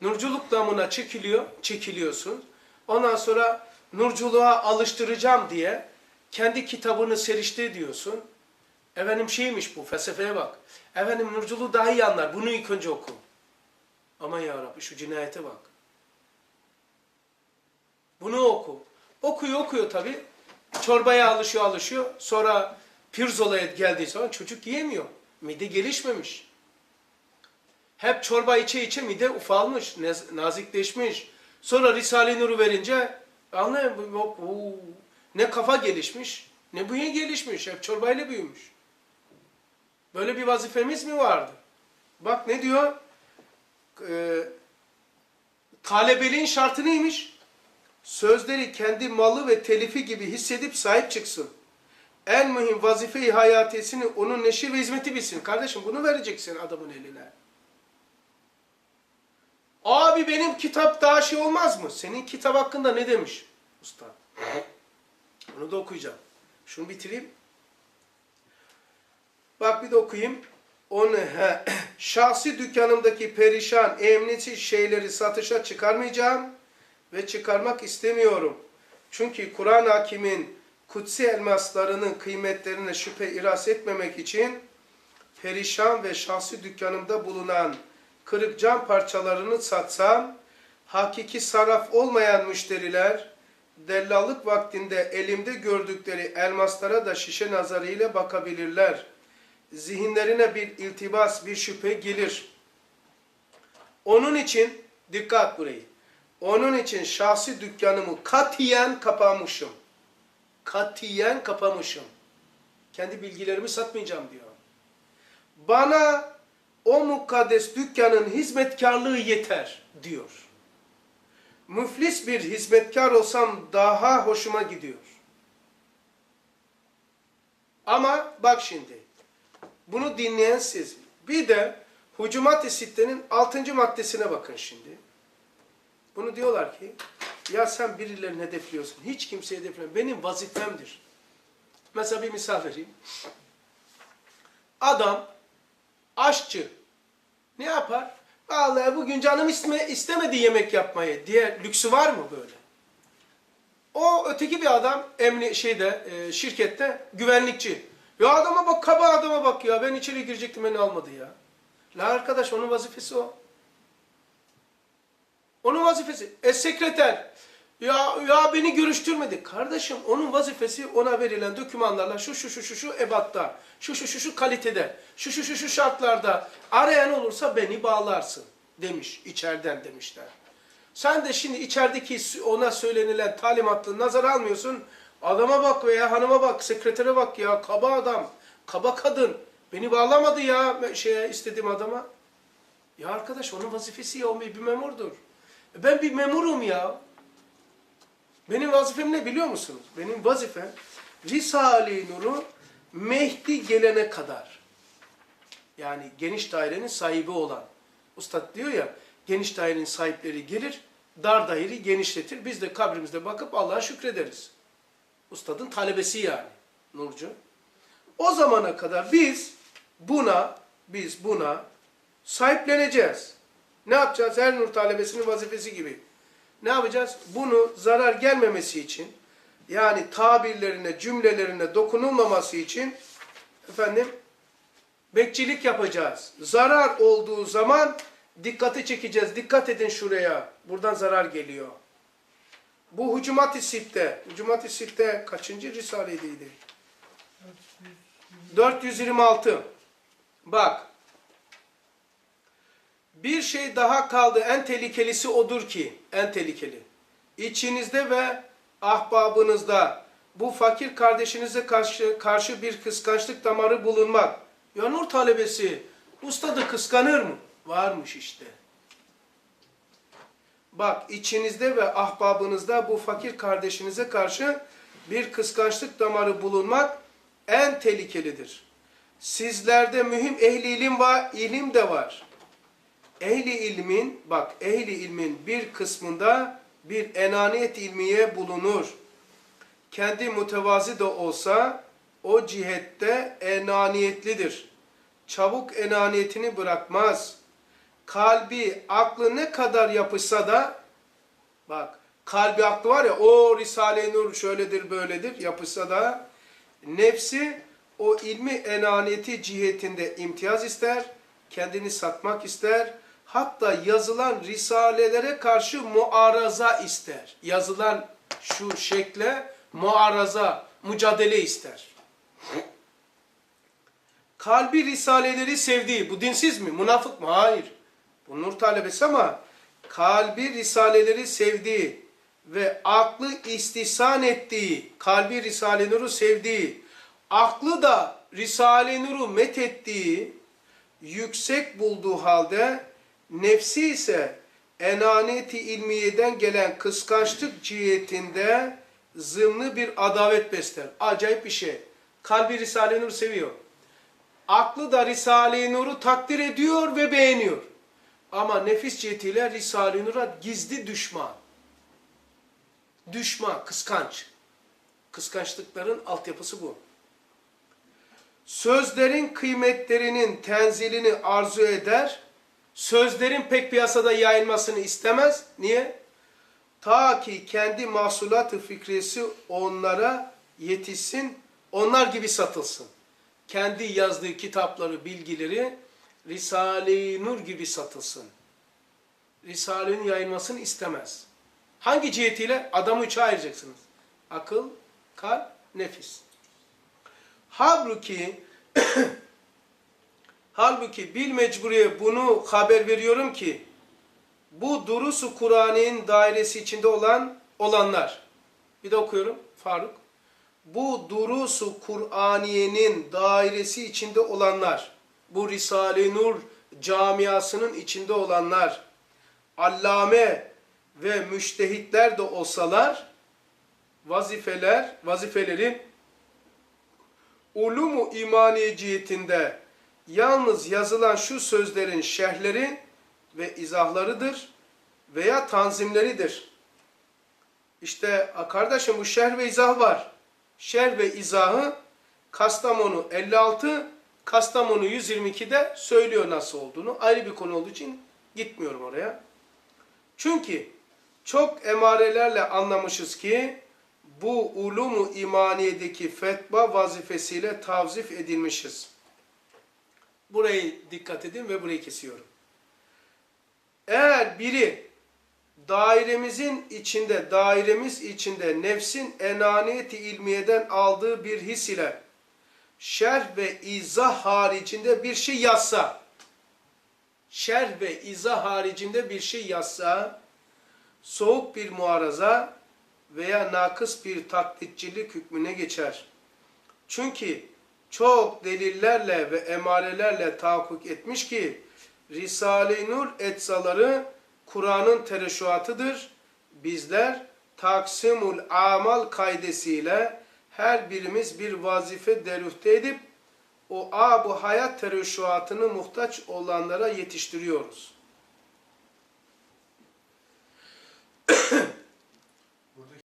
Nurculuk damına çekiliyor, çekiliyorsun. Ondan sonra nurculuğa alıştıracağım diye kendi kitabını serişte diyorsun. Efendim şeymiş bu, felsefeye bak. Efendim nurculuğu daha iyi anlar, bunu ilk önce oku. Aman ya Rabbi şu cinayete bak. Bunu oku. Okuyor okuyor tabi. Çorbaya alışıyor alışıyor. Sonra pirzolaya geldiği zaman çocuk yiyemiyor. Mide gelişmemiş. Hep çorba içe içe mide ufalmış, nazikleşmiş. Sonra Risale-i Nur'u verince anlayın oo, ne kafa gelişmiş, ne bünye gelişmiş. Hep çorbayla büyümüş. Böyle bir vazifemiz mi vardı? Bak ne diyor? Ee, talebeliğin şartı neymiş? Sözleri kendi malı ve telifi gibi hissedip sahip çıksın. En mühim vazife-i hayatesini onun neşir ve hizmeti bilsin. Kardeşim bunu vereceksin adamın eline. Abi benim kitap daha şey olmaz mı? Senin kitap hakkında ne demiş usta? Bunu da okuyacağım. Şunu bitireyim. Bak bir de okuyayım. Onu he, şahsi dükkanımdaki perişan, emniyetsiz şeyleri satışa çıkarmayacağım ve çıkarmak istemiyorum. Çünkü Kur'an hakimin kutsi elmaslarının kıymetlerine şüphe iras etmemek için perişan ve şahsi dükkanımda bulunan kırık cam parçalarını satsam, hakiki saraf olmayan müşteriler, dellallık vaktinde elimde gördükleri elmaslara da şişe nazarıyla bakabilirler. Zihinlerine bir iltibas, bir şüphe gelir. Onun için, dikkat burayı, onun için şahsi dükkanımı katiyen kapamışım. Katiyen kapamışım. Kendi bilgilerimi satmayacağım diyor. Bana o mukaddes dükkanın hizmetkarlığı yeter diyor. Müflis bir hizmetkar olsam daha hoşuma gidiyor. Ama bak şimdi, bunu dinleyen siz. Bir de Hucumat-ı Sitte'nin 6. maddesine bakın şimdi. Bunu diyorlar ki, ya sen birilerini hedefliyorsun, hiç kimseyi hedefleme. Benim vazifemdir. Mesela bir misal vereyim. Adam aşçı. Ne yapar? Vallahi bugün canım isteme, istemedi yemek yapmayı diye lüksü var mı böyle? O öteki bir adam emni şeyde e, şirkette güvenlikçi. Ya adama bak kaba adama bak ya ben içeri girecektim beni almadı ya. La arkadaş onun vazifesi o. Onun vazifesi. E sekreter. Ya ya beni görüştürmedi. Kardeşim onun vazifesi ona verilen dokümanlarla şu şu şu şu şu ebatta, şu şu şu şu kalitede, şu şu şu şu şartlarda arayan olursa beni bağlarsın demiş içeriden demişler. Sen de şimdi içerideki ona söylenilen talimatlı nazar almıyorsun. Adama bak veya hanıma bak, sekretere bak ya kaba adam, kaba kadın. Beni bağlamadı ya şeye istediğim adama. Ya arkadaş onun vazifesi ya o bir memurdur. E Ben bir memurum ya. Benim vazifem ne biliyor musunuz? Benim vazifem Risale-i Nur'u Mehdi gelene kadar. Yani geniş dairenin sahibi olan. Ustad diyor ya geniş dairenin sahipleri gelir, dar daireyi genişletir. Biz de kabrimizde bakıp Allah'a şükrederiz. Ustadın talebesi yani Nurcu. O zamana kadar biz buna, biz buna sahipleneceğiz. Ne yapacağız? Her nur talebesinin vazifesi gibi. Ne yapacağız? Bunu zarar gelmemesi için yani tabirlerine, cümlelerine dokunulmaması için efendim bekçilik yapacağız. Zarar olduğu zaman dikkati çekeceğiz. Dikkat edin şuraya. Buradan zarar geliyor. Bu Hucumat-ı Sitte. Hucumat-ı Sitte kaçıncı risaledeydi? 426. Bak. Bir şey daha kaldı. En tehlikelisi odur ki, en tehlikeli. İçinizde ve ahbabınızda bu fakir kardeşinize karşı, karşı bir kıskançlık damarı bulunmak. Ya nur talebesi ustadı kıskanır mı? Varmış işte. Bak içinizde ve ahbabınızda bu fakir kardeşinize karşı bir kıskançlık damarı bulunmak en tehlikelidir. Sizlerde mühim ehli ilim var, ilim de var. Ehli ilmin, bak ehli ilmin bir kısmında bir enaniyet ilmiye bulunur. Kendi mütevazi de olsa o cihette enaniyetlidir. Çabuk enaniyetini bırakmaz. kalbi, aklı ne kadar yapışsa da bak kalbi aklı var ya o Risale-i Nur şöyledir böyledir yapışsa da nefsi o ilmi enaniyeti cihetinde imtiyaz ister, kendini satmak ister, hatta yazılan risalelere karşı muaraza ister. Yazılan şu şekle muaraza, mücadele ister. Kalbi risaleleri sevdiği, bu dinsiz mi, münafık mı? Hayır. Bu nur talebesi ama kalbi risaleleri sevdiği ve aklı istihsan ettiği, kalbi Risale-i Nur'u sevdiği, aklı da Risale-i Nur'u methettiği, yüksek bulduğu halde nefsi ise enaneti ilmiyeden gelen kıskançlık cihetinde zımlı bir adavet besler. Acayip bir şey. Kalbi Risale-i Nur seviyor. Aklı da Risale-i Nur'u takdir ediyor ve beğeniyor. Ama nefis cihetiyle Risale-i Nur'a gizli düşman. Düşman, kıskanç. Kıskançlıkların altyapısı bu. Sözlerin kıymetlerinin tenzilini arzu eder. Sözlerin pek piyasada yayılmasını istemez. Niye? Ta ki kendi mahsulatı fikresi onlara yetişsin, onlar gibi satılsın. Kendi yazdığı kitapları, bilgileri Risale-i Nur gibi satılsın. Risale'nin yayılmasını istemez. Hangi cihetiyle? Adamı üçe ayıracaksınız. Akıl, kalp, nefis. Halbuki halbuki bil mecburiye bunu haber veriyorum ki bu durusu Kur'an'ın dairesi içinde olan olanlar. Bir de okuyorum Faruk. Bu durusu Kur'aniyenin dairesi içinde olanlar. Bu Risale-i Nur camiasının içinde olanlar. Allame ve müştehitler de olsalar vazifeler, vazifeleri ulumu imani cihetinde yalnız yazılan şu sözlerin şerhleri ve izahlarıdır veya tanzimleridir. İşte kardeşim bu şerh ve izah var. Şerh ve izahı Kastamonu 56, Kastamonu 122'de söylüyor nasıl olduğunu. Ayrı bir konu olduğu için gitmiyorum oraya. Çünkü çok emarelerle anlamışız ki bu ulumu imaniyedeki fetva vazifesiyle tavzif edilmişiz. Burayı dikkat edin ve burayı kesiyorum. Eğer biri dairemizin içinde, dairemiz içinde nefsin enaniyeti ilmiyeden aldığı bir his ile şerh ve izah haricinde bir şey yazsa, şerh ve izah haricinde bir şey yazsa, soğuk bir muaraza veya nakıs bir taklitçilik hükmüne geçer. Çünkü çok delillerle ve emarelerle tahakkuk etmiş ki Risale-i Nur etsaları Kur'an'ın tereşuatıdır. Bizler taksimul amal kaidesiyle her birimiz bir vazife derüfte edip o abu hayat tereşuatını muhtaç olanlara yetiştiriyoruz.